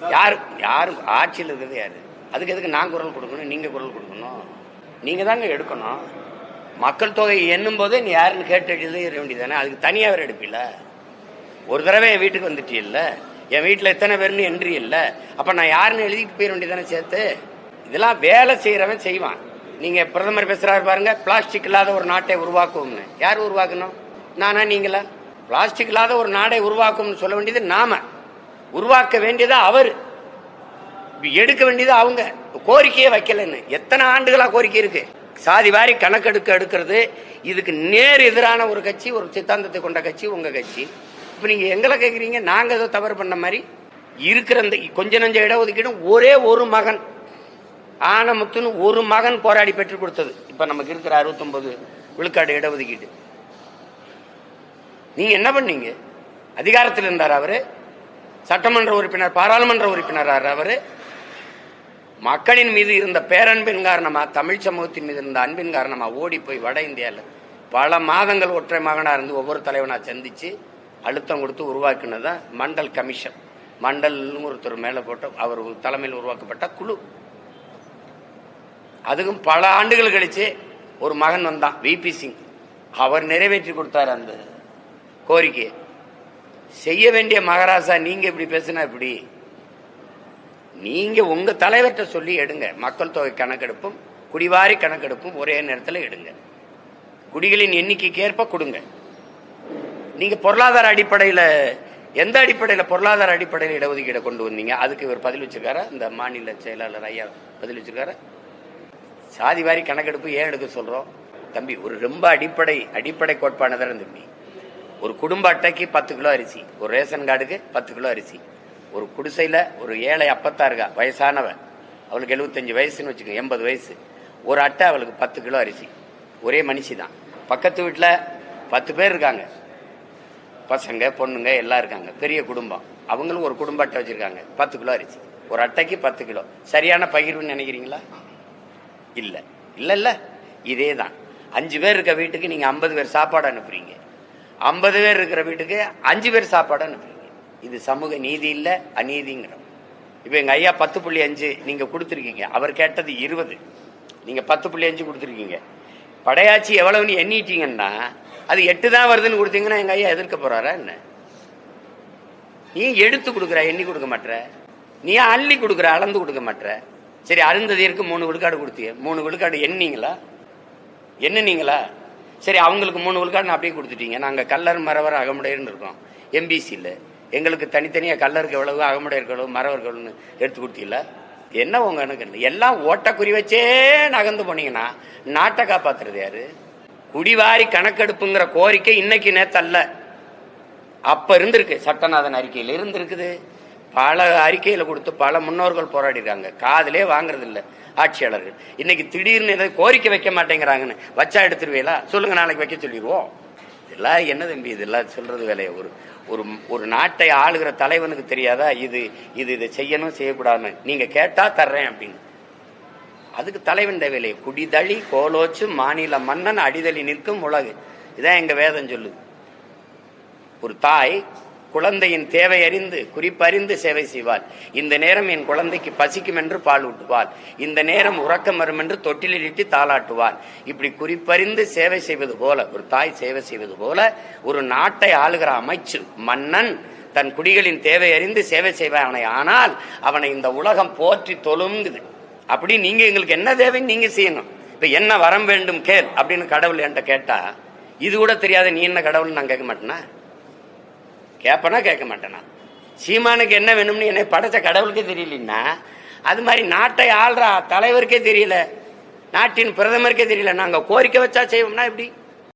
யாரு யாரும் ஆட்சியில் இருக்கிறது யாரு? அதுக்கு எதுக்கு நான் குரல் கொடுக்கணும் நீங்க குரல் கொடுக்கணும்? நீங்க தாங்க எடுக்கணும். மக்கள் தொகை எண்ணும் போதே நீ யாருன்னு கேட்டு எழுத வேண்டியதானே அதுக்கு தனியாக வேறு எடுப்பில்ல? ஒரு தடவை என் வீட்டுக்கு வந்துட்டு இல்ல என் வீட்டில் எத்தனை பேர்னு என்றி இல்லை. அப்போ நான் யாருன்னு எழுதிட்டு போயிட வேண்டியதானே சேர்த்து? இதெல்லாம் வேலை செய்கிறவன் செய்வான். நீங்க பிரதமர் பேசுறாரு பாருங்க பிளாஸ்டிக் இல்லாத ஒரு நாட்டை உருவாக்குவோம்னு. யார் உருவாக்கணும்? நானா நீங்களா? பிளாஸ்டிக் இல்லாத ஒரு நாடை உருவாக்கும்னு சொல்ல வேண்டியது நாம. உருவாக்க வேண்டியதா அவர். எடுக்க வேண்டியது அவங்க. கோரிக்கையே வைக்கலன்னு. எத்தனை ஆண்டுகளா கோரிக்கை இருக்கு? சாதி வாரி கணக்கெடுக்க எடுக்கிறது. இதுக்கு நேர் எதிரான ஒரு கட்சி ஒரு சித்தாந்தத்தை கொண்ட கட்சி உங்க கட்சி. இப்ப நீங்க எங்களை கேக்குறீங்க நாங்க ஏதோ தவறு பண்ண மாதிரி இருக்கிற இந்த கொஞ்ச நஞ்ச இடஒதுக்கீடும் ஒரே ஒரு மகன். ஆனமுத்துன்னு ஒரு மகன் போராடி பெற்றுக் கொடுத்தது. இப்ப நமக்கு இருக்கிற 69 விழுக்காடு இடஒதுக்கீடு. நீங்க என்ன பண்ணீங்க? அதிகாரத்தில் இருந்தார் அவரு. சட்டமன்ற உறுப்பினர் பாராளுமன்ற உறுப்பினரார் அவர். மக்களின் மீது இருந்த பேரன்பின் காரணமா தமிழ் சமூகத்தின் மீது இருந்த அன்பின் காரணமா ஓடி போய் வட இந்தியாவில் பல மாதங்கள் ஒற்றை மகனாக இருந்து ஒவ்வொரு தலைவனாக சந்தித்து அழுத்தம் கொடுத்து உருவாக்குனதான் மண்டல் கமிஷன். மண்டல்னு ஒருத்தர் மேலே போட்ட அவர் தலைமையில் உருவாக்கப்பட்ட குழு. அதுக்கும் பல ஆண்டுகள் கழித்து ஒரு மகன் வந்தான் விபி சிங். அவர் நிறைவேற்றி கொடுத்தார் அந்த கோரிக்கையை. செய்ய வேண்டிய மகாராஜா நீங்க இப்படி பேசினா இப்படி? நீங்க உங்க தலைவர்கிட்ட சொல்லி எடுங்க. மக்கள் தொகை கணக்கெடுப்பும் குடிவாரி கணக்கெடுப்பும் ஒரே நேரத்தில் எடுங்க. குடிகளின் எண்ணிக்கைக்கு ஏற்ப கொடுங்க. நீங்க பொருளாதார அடிப்படையில எந்த அடிப்படையில பொருளாதார அடிப்படையில் இடஒதுக்கீடை கொண்டு வந்தீங்க? அதுக்கு இவர் பதில் வச்சிருக்காரா? இந்த மாநில செயலாளர் ஐயா பதில் வச்சிருக்காரா? சாதி வாரி கணக்கெடுப்பு ஏன் எடுக்க சொல்றோம்? தம்பி ஒரு ரொம்ப அடிப்படை அடிப்படை கோட்பானதான தம்பி. ஒரு குடும்ப அட்டைக்கு பத்து கிலோ அரிசி ஒரு ரேஷன் கார்டுக்கு பத்து கிலோ அரிசி. ஒரு குடிசையில் ஒரு ஏழை அப்பத்தா இருக்கா வயசானவ அவளுக்கு எழுபத்தஞ்சு வயசுன்னு வச்சுக்கோங்க எண்பது வயசு. ஒரு அட்டை அவளுக்கு பத்து கிலோ அரிசி. ஒரே மனுஷி தான் பக்கத்து வீட்டில் பத்து பேர் இருக்காங்க. பசங்க பொண்ணுங்க எல்லாம் இருக்காங்க. பெரிய குடும்பம். அவங்களும் ஒரு குடும்ப அட்டை வச்சுருக்காங்க. பத்து கிலோ அரிசி. ஒரு அட்டைக்கு பத்து கிலோ. சரியான பகிர்வுன்னு நினைக்கிறீங்களா? இல்லை. இல்லை இல்லை. இதே தான் அஞ்சு பேர் இருக்க வீட்டுக்கு நீங்கள் ஐம்பது பேர் சாப்பாடு அனுப்புறீங்க. ஐம்பது பேர் இருக்கிற வீட்டுக்கு அஞ்சு பேர் சாப்பாடு அனுப்புறீங்க இது சமூக நீதி இல்லை அநீதிங்கிறோம். இப்போ எங்க ஐயா பத்து புள்ளி அஞ்சு நீங்கள் கொடுத்துருக்கீங்க. அவர் கேட்டது இருபது. நீங்கள் பத்து புள்ளி அஞ்சு கொடுத்துருக்கீங்க. படையாச்சி எவ்வளவுன்னு எண்ணிட்டீங்கன்னா அது எட்டு தான் வருதுன்னு கொடுத்தீங்கன்னா எங்கள் ஐயா எதிர்க்க போகிறாரா என்ன? நீ எடுத்து கொடுக்குற எண்ணி கொடுக்க மாட்டுற நீ அள்ளி கொடுக்குற அளந்து கொடுக்க மாட்டுற சரி அருந்ததியருக்கு மூணு விழுக்காடு கொடுத்தீங்க மூணு விழுக்காடு எண்ணீங்களா எண்ணுனீங்களா? சரி அவங்களுக்கு மூணு விழுக்காடு அப்படியே கொடுத்துட்டீங்க. நாங்கள் கல்லர் மரவர் அகமுடையர்னு இருக்கோம். எம்பிசியில் எங்களுக்கு தனித்தனியாக கல்லருக்கு எவ்வளவு அகமுடையருக்கு எவ்வளவு மரவருக்கு எவ்வளவுன்னு எடுத்து கொடுத்தீங்களா? என்ன உங்க எனக்கு எல்லாம் ஓட்ட குறி வச்சே நகர்ந்து போனீங்கன்னா நாட்டை காப்பாத்துறது யாரு? குடிவாரி கணக்கெடுப்புங்கிற கோரிக்கை இன்னைக்கு நேத்தல்ல. அப்ப இருந்திருக்கு சட்டநாதன் அறிக்கையில் இருந்திருக்குது. பல அறிக்கையில் கொடுத்து பல முன்னோர்கள் போராடிடுறாங்க காதலே வாங்குறதில்ல ஆட்சியாளர்கள். இன்னைக்கு திடீர்னு எதாவது கோரிக்கை வைக்க மாட்டேங்கிறாங்கன்னு வச்சா எடுத்துருவீங்களா? சொல்லுங்க நாளைக்கு வைக்க சொல்லிடுவோம். இதெல்லாம் என்ன தம்பி இதெல்லாம் சொல்றது வேலையை? ஒரு ஒரு ஒரு நாட்டை ஆளுகிற தலைவனுக்கு தெரியாதா? இது இது இதை செய்யணும் செய்யக்கூடாதுன்னு. நீங்க கேட்டா தர்றேன் அப்படின்னு. அதுக்கு தலைவன் தேவையில்லை. குடிதழி கோலோச்சு மாநில மன்னன் அடிதழி நிற்கும் உலகு. இதான் எங்க வேதம் சொல்லுது. ஒரு தாய் குழந்தையின் தேவை அறிந்து குறிப்பறிந்து சேவை செய்வாள். இந்த நேரம் என் குழந்தைக்கு பசிக்கும் என்று பால் ஊட்டுவாள். இந்த நேரம் உறக்கம் வரும் என்று தொட்டிலிட்டு தாளாட்டுவாள். இப்படி குறிப்பறிந்து சேவை செய்வது போல ஒரு தாய் சேவை செய்வது போல ஒரு நாட்டை ஆளுகிற அமைச்சு மன்னன் தன் குடிகளின் தேவை அறிந்து சேவை செய்வானை. ஆனால் அவனை இந்த உலகம் போற்றி தொழுங்குது. அப்படி நீங்க எங்களுக்கு என்ன தேவைன்னு நீங்க செய்யணும்? இப்ப என்ன வரம் வேண்டும் கேள் அப்படின்னு கடவுள் என்கிட்ட கேட்டா இது கூட தெரியாத நீ என்ன கடவுள்னு நான் கேட்க மாட்டேனா? கேட்பனா கேட்க மாட்டேனா சீமானுக்கு என்ன வேணும்னு என்னை படைச்ச கடவுளுக்கே தெரியலன்னா அது மாதிரி நாட்டை ஆள்ற தலைவருக்கே தெரியல நாட்டின் பிரதமருக்கே தெரியல நாங்கள் கோரிக்கை வச்சா செய்வோம்னா எப்படி?